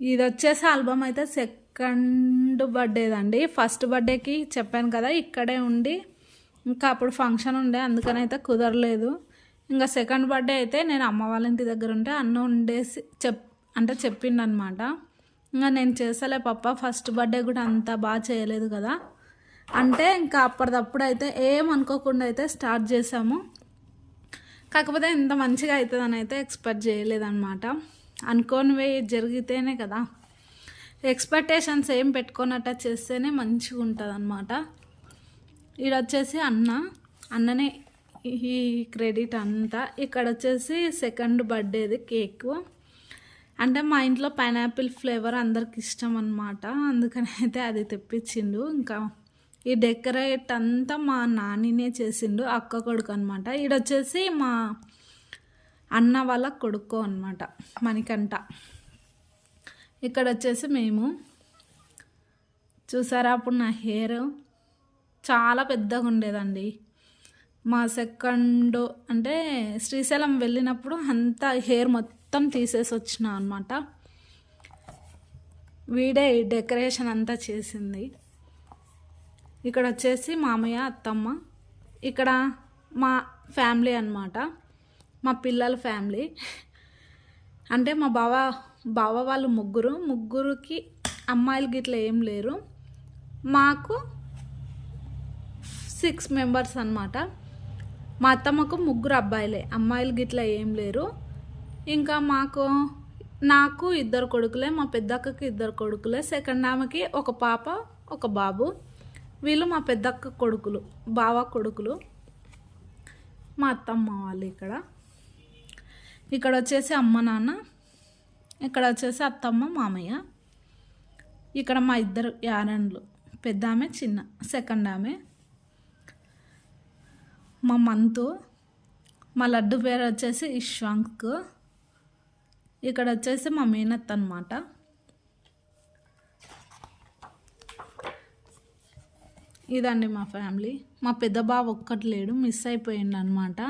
ఇది వచ్చేసి ఆల్బమ్ అయితే సెకండ్ బర్త్డేదండి. ఫస్ట్ బర్త్డేకి చెప్పాను కదా ఇక్కడే ఉండి. ఇంకా అప్పుడు ఫంక్షన్ ఉండే అందుకని అయితే కుదరలేదు. ఇంకా సెకండ్ బర్త్డే అయితే నేను అమ్మ వాళ్ళ ఇంటి దగ్గర ఉంటే అన్న ఉండేసి చెప్ అంటే చెప్పిండనమాట. ఇంకా నేను చేసలే పప్ప ఫస్ట్ బర్త్డే కూడా అంత బాగా చేయలేదు కదా. అంటే ఇంకా అప్పటిదప్పుడు అయితే ఏం అనుకోకుండా అయితే స్టార్ట్ చేసాము. కాకపోతే ఇంత మంచిగా అవుతుందని అయితే ఎక్స్పెక్ట్ చేయలేదన్నమాట అనుకోనివి జరిగితేనే కదా. ఎక్స్పెక్టేషన్స్ ఏం పెట్టుకున్నట్ట చేస్తేనే మంచిగా ఉంటుంది అనమాట ఈడ వచ్చేసి అన్న అన్ననే ఈ క్రెడిట్ అంతా. ఇక్కడ వచ్చేసి సెకండ్ బర్త్డేది కేక్ అంటే మా ఇంట్లో పైనాపిల్ ఫ్లేవర్ అందరికి ఇష్టం అనమాట అందుకని అయితే అది తెప్పించిండు. ఇంకా ఈ డెకరేట్ అంతా మా నానినే చేసిండు అక్క కొడుకు అనమాట ఈడొచ్చేసి మా అన్న వాళ్ళ కొడుకు అనమాట మణికంఠ. ఇక్కడ వచ్చేసి మేము చూసారా అప్పుడు నా హెయిర్ చాలా పెద్దగా ఉండేదండి. మా సెకండ్ అంటే శ్రీశైలం వెళ్ళినప్పుడు అంతా హెయిర్ మొత్తం తీసేసి వచ్చిన అనమాట వీడే డెకరేషన్ అంతా చేసింది. ఇక్కడ వచ్చేసి మామయ్య అత్తమ్మ. ఇక్కడ మా ఫ్యామిలీ అన్నమాట. మా పిల్లల ఫ్యామిలీ. అంటే మా బావ బావ వాళ్ళు ముగ్గురు. ముగ్గురికి అమ్మాయిలు గిట్ల ఏం లేరు. మాకు సిక్స్ మెంబర్స్ అన్నమాట. మా అత్తమ్మకు ముగ్గురు అబ్బాయిలే. అమ్మాయిలు గిట్ల ఏం లేరు. ఇంకా మాకు నాకు ఇద్దరు కొడుకులే మా పెద్దక్కకి ఇద్దరు కొడుకులే. సెకండ్ ఆమెకి ఒక పాప ఒక బాబు. వీళ్ళు మా పెద్దక్క కొడుకులు బావ కొడుకులు. మా అత్తమ్మ వాళ్ళు ఇక్కడ. ఇక్కడ వచ్చేసి అమ్మ నాన్న ఇక్కడ వచ్చేసి అత్తమ్మ మామయ్య. ఇక్కడ మా ఇద్దరు యారన్లు. పెద్ద ఆమె చిన్న. సెకండ్ ఆమె. మా మంతు. మా లడ్డు పేరు వచ్చేసి ఇష్వాంక్ ఇక్కడ వచ్చేసి మా మేనత్ అనమాట ఇదండి మా ఫ్యామిలీ. మా పెద్ద బాబు ఒక్కటి లేడు మిస్ అయిపోయిండు అనమాట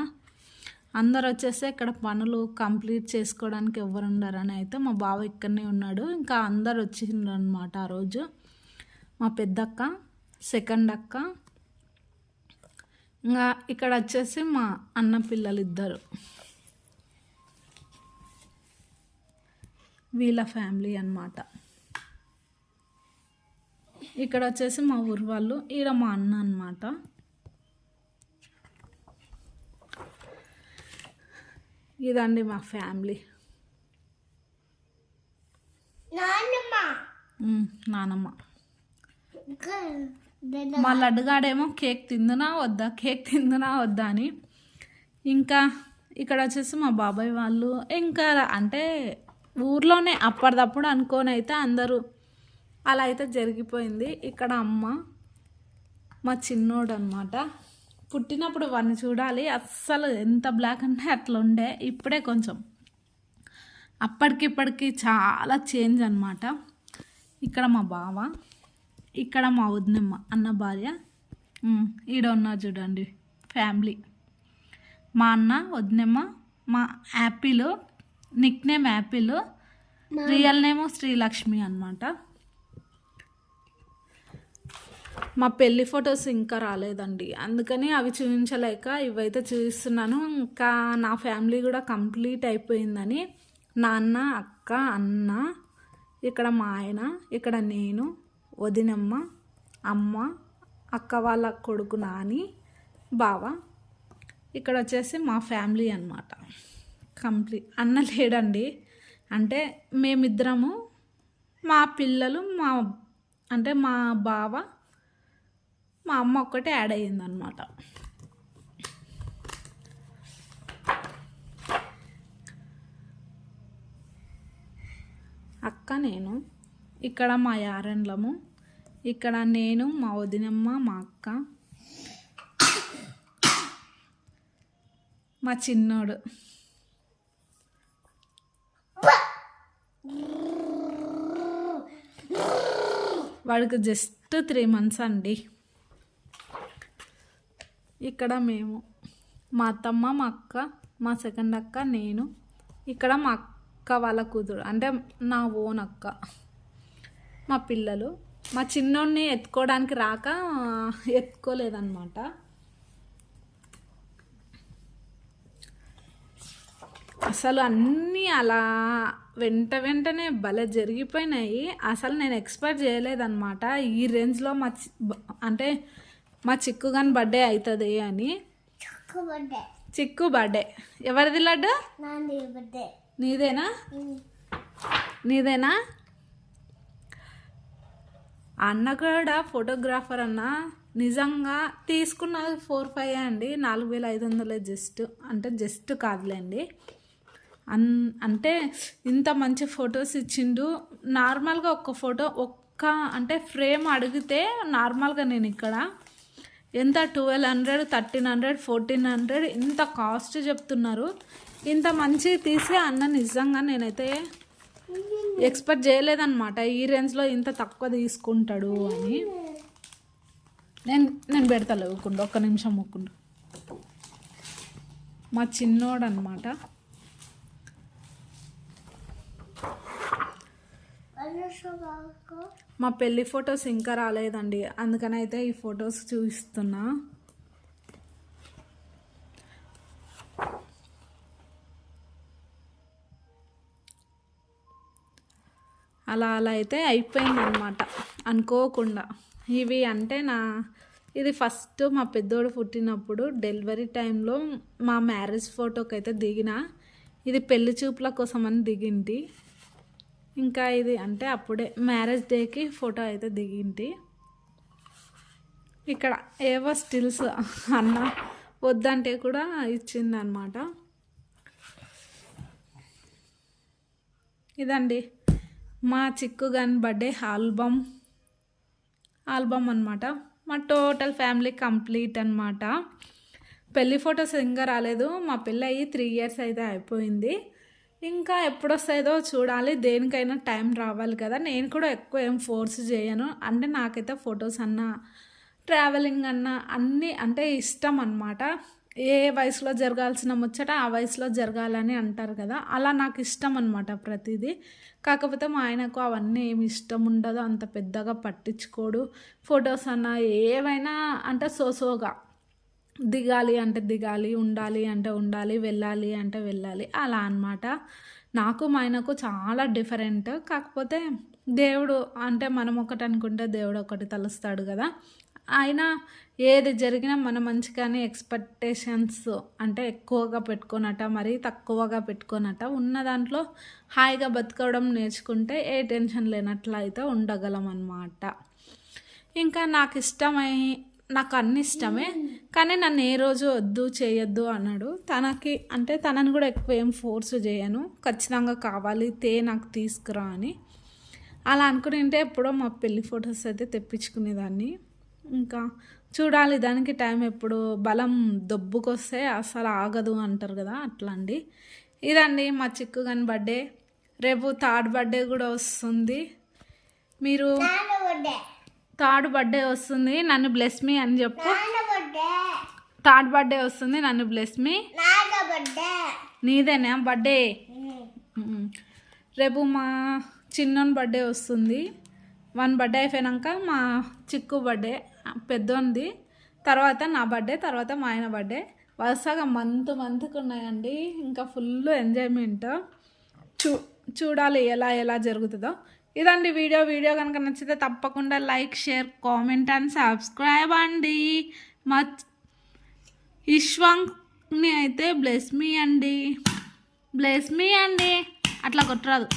అందరు వచ్చేసి ఇక్కడ పనులు కంప్లీట్ చేసుకోవడానికి ఎవరు ఉండరని అయితే మా బావ ఇక్కడనే ఉన్నాడు. ఇంకా అందరు వచ్చిండ్రు అనమాట ఆ రోజు. మా పెద్దక్క సెకండ్ అక్క ఇంకా ఇక్కడ వచ్చేసి మా అన్న పిల్లలు ఇద్దరు వీళ్ళ ఫ్యామిలీ అన్నమాట. ఇక్కడ వచ్చేసి మా ఊరు వాళ్ళు ఈడ మా అన్న అనమాట ఇదండి మా ఫ్యామిలీ. నానమ్మ. మా లడ్డుగాడేమో కేక్ తిందునా వద్దా కేక్ తిందునా వద్దా అని. ఇంకా ఇక్కడ వచ్చేసి మా బాబాయ్ వాళ్ళు ఇంకా అంటే ఊర్లోనే అప్పటిదప్పుడు అనుకోని అయితే అందరూ అలా అయితే జరిగిపోయింది. ఇక్కడ అమ్మ మా చిన్నోడు అనమాట పుట్టినప్పుడు వాడిని చూడాలి. అస్సలు ఎంత బ్లాక్ అంటే అట్లా ఉండే. ఇప్పుడే కొంచెం. అప్పటికిప్పటికి చాలా చేంజ్ అనమాట ఇక్కడ మా బావ ఇక్కడ మా వదినమ్మ అన్న భార్య. ఈడ ఉన్నారు చూడండి ఫ్యామిలీ మా అన్న వదినమ్మ మా apple nickname apple real name Srilakshmi అనమాట మా పెళ్ళి ఫొటోస్ ఇంకా రాలేదండి. అందుకని అవి చూపించలేక ఇవైతే చూపిస్తున్నాను ఇంకా నా ఫ్యామిలీ కూడా కంప్లీట్ అయిపోయిందని నాన్న అక్క అన్న ఇక్కడ మా ఆయన ఇక్కడ నేను వదినమ్మ అమ్మ అక్క వాళ్ళ కొడుకు నాని బావ. ఇక్కడ వచ్చేసి మా ఫ్యామిలీ అన్నమాట. కంప్లీట్ అన్న లేడండి. అంటే మేమిద్దరము మా పిల్లలు మా అంటే మా బావ మా అమ్మ ఒక్కటే యాడ్ అయ్యిందనమాట అక్క నేను ఇక్కడ మా యారెండ్లము ఇక్కడ నేను మా వదినమ్మ మా అక్క మా చిన్నోడు. వాడికి జస్ట్ త్రీ మంత్స్ అండి. ఇక్కడ మేము. మా అత్తమ్మ మా అక్క మా సెకండ్ అక్క నేను. ఇక్కడ మా అక్క వాళ్ళ కూతురు. అంటే నా ఓన్ అక్క. మా పిల్లలు. మా చిన్నోడిని ఎత్తుకోవడానికి రాక ఎత్తుకోలేదన్నమాట. అసలు అన్నీ అలా వెంట వెంటనే భలే జరిగిపోయినాయి. అసలు నేను ఎక్స్పెక్ట్ చేయలేదన్నమాట. ఈ రేంజ్లో మా అంటే మా చిక్కు కానీ బర్త్డే అవుతుంది అని. చక్క బర్త్డే. ఎవరిది లడ్డు? నీదేనా? నీదేనా? అన్న కూడా ఫోటోగ్రాఫర్ అన్న నిజంగా తీసుకున్నది ఫోర్ ఫైవ్ అండి నాలుగు వేల ఐదు వందలే జస్ట్. అంటే జస్ట్ కాదులేండి. అన్ అంటే ఇంత మంచి ఫొటోస్ ఇచ్చిండు. నార్మల్గా ఒక్క ఫోటో ఒక్క అంటే ఫ్రేమ్ అడిగితే నార్మల్గా నేను ఇక్కడ ఎంత twelve hundred thirteen hundred fourteen hundred ఇంత కాస్ట్ చెప్తున్నారు. ఇంత మంచి తీసి అన్న నిజంగా నేనైతే ఎక్స్పెక్ట్ చేయలేదన్నమాట. ఈ రేంజ్లో ఇంత తక్కువ తీసుకుంటాడు అని. నేను నేను పెడతా లేకుండా ఒక్క నిమిషం మొక్కుండా మా చిన్నోడు అనమాట మా పెళ్ళి ఫొటోస్ ఇంకా రాలేదండి. అందుకని అయితే ఈ ఫొటోస్ చూపిస్తున్నా. అలా అలా అయితే అయిపోయిందనమాట అనుకోకుండా. ఇవి అంటే నా ఇది ఫస్ట్ మా పెద్దోడు పుట్టినప్పుడు డెలివరీ టైంలో మా మ్యారేజ్ ఫోటోకి అయితే దిగిన ఇది పెళ్ళి చూపుల కోసం అని దిగింది ఇంకా ఇది అంటే అప్పుడే మ్యారేజ్ డేకి ఫోటో అయితే దిగింది ఇక్కడ ఏవో స్టిల్స్ అన్న వద్దంటే కూడా ఇచ్చిందనమాట. ఇదండి మా చిక్కు గన్ బర్త్డే ఆల్బమ్. ఆల్బమ్ అనమాట మా టోటల్ ఫ్యామిలీ కంప్లీట్ అనమాట పెళ్ళి ఫొటోస్ ఇంకా రాలేదు. మా పెళ్ళి అయ్యి త్రీ ఇయర్స్ అయితే అయిపోయింది. ఇంకా ఎప్పుడు వస్తాయో చూడాలి. దేనికైనా టైం రావాలి కదా. నేను కూడా ఎక్కువ ఏం ఫోర్స్ చేయను. అంటే నాకైతే ఫొటోస్ అన్నా ట్రావెలింగ్ అన్నా అన్నీ అంటే ఇష్టం అనమాట ఏ వయసులో జరగాల్సిన ముచ్చట ఆ వయసులో జరగాలని అంటారు కదా. అలా నాకు ఇష్టం అనమాట ప్రతిదీ. కాకపోతే మా ఆయనకు అవన్నీ ఏమి ఇష్టం ఉండదు. అంత పెద్దగా పట్టించుకోడు. ఫొటోస్ అన్నా ఏవైనా అంటే సోసోగా. దిగాలి అంటే దిగాలి ఉండాలి అంటే ఉండాలి వెళ్ళాలి అంటే వెళ్ళాలి అలా అనమాట నాకు మా ఆయనకు చాలా డిఫరెంట్ కాకపోతే దేవుడు అంటే మనం ఒకటి అనుకుంటే దేవుడు ఒకటి తలుస్తాడు కదా. ఆయన ఏది జరిగినా మన మంచిగానే ఎక్స్పెక్టేషన్స్ అంటే ఎక్కువగా పెట్టుకోనట మరీ తక్కువగా పెట్టుకోనట ఉన్న దాంట్లో హాయిగా బతకడం నేర్చుకుంటే ఏ టెన్షన్ లేనట్లు అయితే ఉండగలం అన్నమాట. ఇంకా నాకు ఇష్టమై నాకు అన్ని ఇష్టమే. కానీ నన్ను ఏ రోజు వద్దు చేయొద్దు అన్నాడు. తనకి అంటే తనని కూడా ఎక్కువ ఏం ఫోర్స్ చేయను. ఖచ్చితంగా కావాలి తే నాకు తీసుకురా అని. అలా అనుకునింటే ఎప్పుడో మా పెళ్ళి ఫొటోస్ అయితే తెప్పించుకునేదాన్ని. ఇంకా చూడాలి దానికి టైం ఎప్పుడు బలం దొబ్బుకొస్తే అసలు ఆగదు అంటారు కదా అట్లా అండి ఇదండి మా చిక్కు గని బర్త్డే రేపు థర్డ్ బర్త్డే కూడా వస్తుంది. మీరు థర్డ్ బర్త్డే వస్తుంది. నన్ను బ్లెస్ మీ అని చెప్పు. థర్డ్ బర్త్డే వస్తుంది నన్ను బ్లెస్ మీ నీదేనా? బర్త్డే. రేపు మా చిన్నోని బర్త్డే వస్తుంది. వన్ బర్త్డే అయిపోయాక మా చిక్కు బర్త్డే పెద్దోనిది. తర్వాత నా బర్త్డే తర్వాత మా ఆయన బర్త్డే. వరుసగా మంత్ మంత్కి ఉన్నాయండి. ఇంకా ఫుల్ ఎంజాయ్మెంట్. చూ చూడాలి ఎలా ఎలా జరుగుతుందో. ఇదండి వీడియో. వీడియో కనుక నచ్చితే తప్పకుండా like share comment and subscribe అండి. మా ఇష్వాంగ్ని అయితే బ్లెస్ మీ అండి. బ్లెస్ మీ అండి. అట్లా కొట్టరాదు.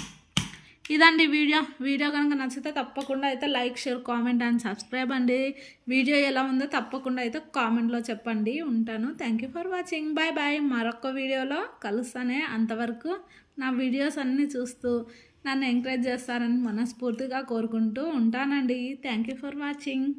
ఇదండి వీడియో. వీడియో కనుక నచ్చితే తప్పకుండా అయితే like share comment and subscribe అండి. వీడియో ఎలా ఉందో తప్పకుండా అయితే కామెంట్లో చెప్పండి. ఉంటాను. Thank you for watching bye bye మరొక వీడియోలో కలుస్తానే అంతవరకు నా వీడియోస్ అన్నీ చూస్తూ నన్ను ఎంకరేజ్ చేస్తారని మనస్ఫూర్తిగా కోరుకుంటూ ఉంటానండి. Thank you for watching